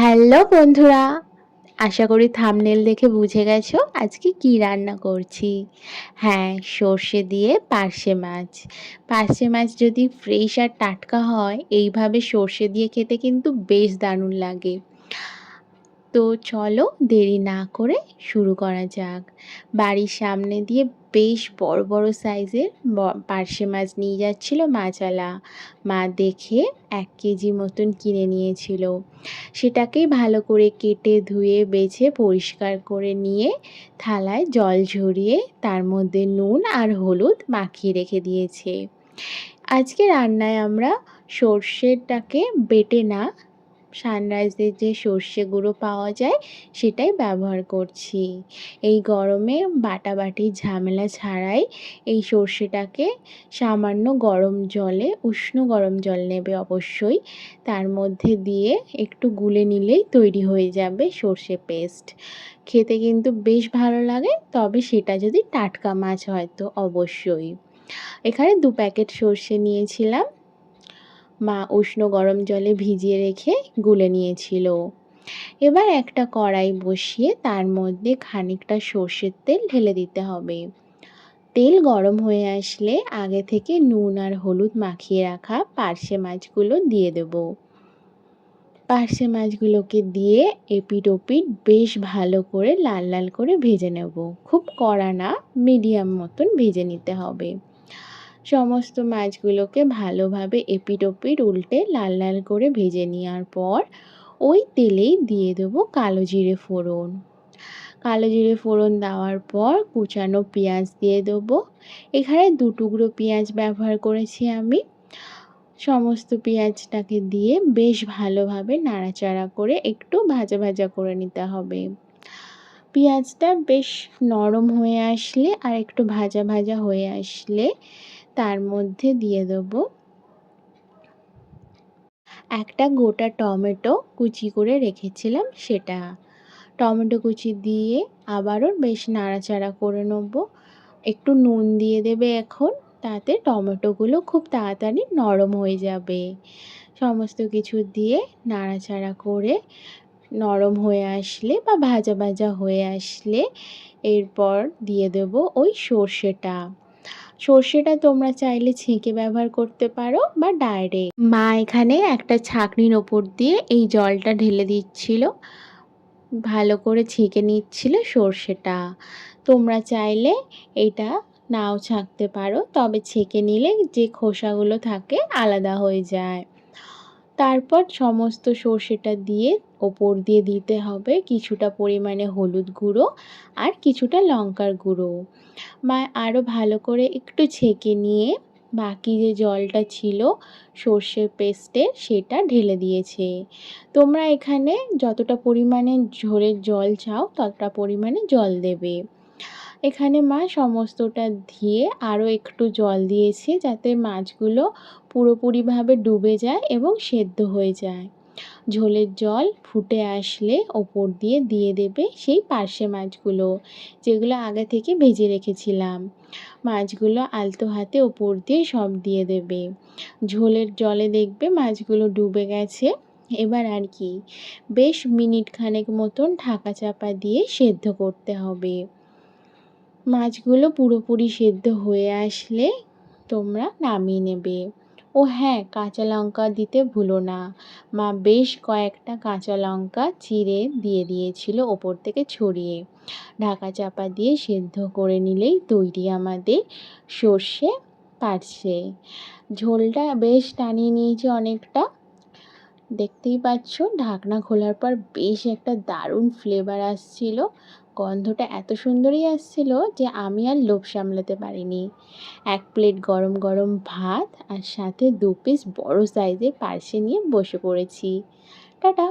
Hello বন্ধুরা, আশা করি thumbnail দেখে বুঝে গেছো আজকে কি রান্না করছি। হ্যাঁ সর্ষে দিয়ে পার্শে মাছ। পার্শে মাছ যদি ফ্রেশ আর টাটকা হয়, এইভাবে সর্ষে দিয়ে খেতে কিন্তু বেশ দারুণ লাগে। তো চলো দেরি না করে শুরু করা যাক। বাড়ির সামনে দিয়ে বেশ বড় বড় সাইজের পার্শে মাছ নিয়ে যাচ্ছিল মাছালা মা দেখে এক কেজি মতন কিনে নিয়েছিল। সেটাকেই ভালো করে কেটে, ধুয়ে, বেছে, পরিষ্কার করে নিয়ে থালায় জল ঝরিয়ে তার মধ্যে নুন আর হলুদ মাখিয়ে রেখে দিয়েছে। আজকে রান্নায় আমরা সর্ষেটাকে বেটে না সানরাইজের যে সর্ষে গুঁড়ো পাওয়া যায়, সেটাই ব্যবহার করছি। এই গরমে বাটাবাটি ঝামেলা ছাড়াই এই সর্ষেটাকে সামান্য গরম জলে, উষ্ণ গরম জল নেবে অবশ্যই। তার মধ্যে দিয়ে একটু গুলে নিলেই তৈরি হয়ে যাবে সর্ষে পেস্ট। খেতে কিন্তু বেশ ভালো লাগে, তবে সেটা যদি টাটকা মাছ হয় তো অবশ্যই। এখানে দু প্যাকেট সর্ষে নিয়েছিলাম। মা উষ্ণ গরম জলে ভিজিয়ে রেখে গুলে নিয়েছিল। এবার একটা কড়াই বসিয়ে তার মধ্যে খানিকটা সর্ষের তেল ঢেলে দিতে হবে। তেল গরম হয়ে আসলে আগে থেকে নুন আর হলুদ মাখিয়ে রাখা পার্শে মাছগুলো দিয়ে দেব। পার্শে মাছগুলোকে দিয়ে এপিট ওপিট বেশ ভালো করে লাল লাল করে ভেজে নেব। খুব কড়া না, মিডিয়াম মতন ভেজে নিতে হবে। সমস্ত মাছগুলোকে ভালোভাবে এপিট ওপিট উল্টে লাল লাল করে ভেজে নেওয়ার পর ওই তেলেই দিয়ে দেবো কালো জিরে ফোড়ন। কালো জিরে ফোড়ন দেওয়ার পর কুচানো পেঁয়াজ দিয়ে দেবো। এখানে দু টুকরো পেঁয়াজ ব্যবহার করেছি আমি। সমস্ত পেঁয়াজটাকে দিয়ে বেশ ভালোভাবে নাড়াচাড়া করে একটু ভাজা ভাজা করে নিতে হবে। পেঁয়াজটা বেশ নরম হয়ে আসলে আর একটু ভাজা ভাজা হয়ে আসলে তার মধ্যে দিয়ে দেবো একটা গোটা টমেটো কুচি করে রেখেছিলাম সেটা। টমেটো কুচি দিয়ে আবারও বেশ নাড়াচাড়া করে নেব। একটু নুন দিয়ে দেবে এখন, তাতে টমেটোগুলো খুব তাড়াতাড়ি নরম হয়ে যাবে। সমস্ত কিছু দিয়ে নাড়াচাড়া করে নরম হয়ে আসলে বা ভাজা ভাজা হয়ে আসলে এরপর দিয়ে দেব ওই সর্ষেটা। সর্ষেটা তোমরা চাইলে ছেঁকে ব্যবহার করতে পারো বা ডাইরেক্ট মা এখানে একটা ছাঁকনির ওপর দিয়ে এই জলটা ঢেলে দিচ্ছিল। ভালো করে ছেঁকে নিচ্ছিল সর্ষেটা। তোমরা চাইলে এটা নাও ছাঁকতে পারো, তবে ছেঁকে নিলে যে খোসাগুলো থাকে আলাদা হয়ে যায়। তারপর সমস্ত সর্ষেটা দিয়ে ওপর দিয়ে দিতে হবে কিছুটা পরিমাণে হলুদ গুঁড়ো আর কিছুটা লঙ্কার গুঁড়ো। মা আরও ভালো করে একটু ছেঁকে নিয়ে বাকি যে জলটা ছিল সর্ষের পেস্টে সেটা ঢেলে দিয়েছে। তোমরা এখানে যতটা পরিমাণে ঝোলের জল চাও ততটা পরিমাণে জল দেবে। এখানে মা সমস্তটা দিয়ে আরও একটু জল দিয়েছে যাতে মাছগুলো পুরোপুরিভাবে ডুবে যায় এবং সেদ্ধ হয়ে যায়। ঝোলের জল ফুটে আসলে ওপর দিয়ে দিয়ে দেবে সেই পার্শে মাছগুলো, যেগুলো আগে থেকে ভেজে রেখেছিলাম। মাছগুলো আলতো হাতে ওপর দিয়ে সব দিয়ে দেবে। ঝোলের জলে দেখবে মাছগুলো ডুবে গেছে। এবার আর কি, বেশ মিনিট খানেক মতন ঢাকা চাপা দিয়ে সেদ্ধ করতে হবে। মাছগুলো পুরোপুরি সেদ্ধ হয়ে আসলে তোমরা নামিয়ে নেবে। ও হ্যাঁ কাঁচা লঙ্কা দিতে ভুলো না। মা বেশ কয়েকটা কাঁচা লঙ্কা চিড়ে দিয়ে দিয়েছিল ওপর থেকে ছড়িয়ে। ঢাকা চাপা দিয়ে সেদ্ধ করে নিলেই তৈরি আমাদের সর্ষে পারছে ঝোলটা বেশ টানিয়ে নিয়েছে অনেকটা। দেখতেই পাচ্ছ, ঢাকনা খোলার পর বেশ একটা দারুণ ফ্লেভার আসছিল। গন্ধটা এত সুন্দরই আসছিল যে আমি আর লোভ সামলাতে পারিনি। এক প্লেট গরম গরম ভাত আর সাথে দু পিস বড় সাইজের পার্সে নিয়ে বসে পড়েছি। টাটা!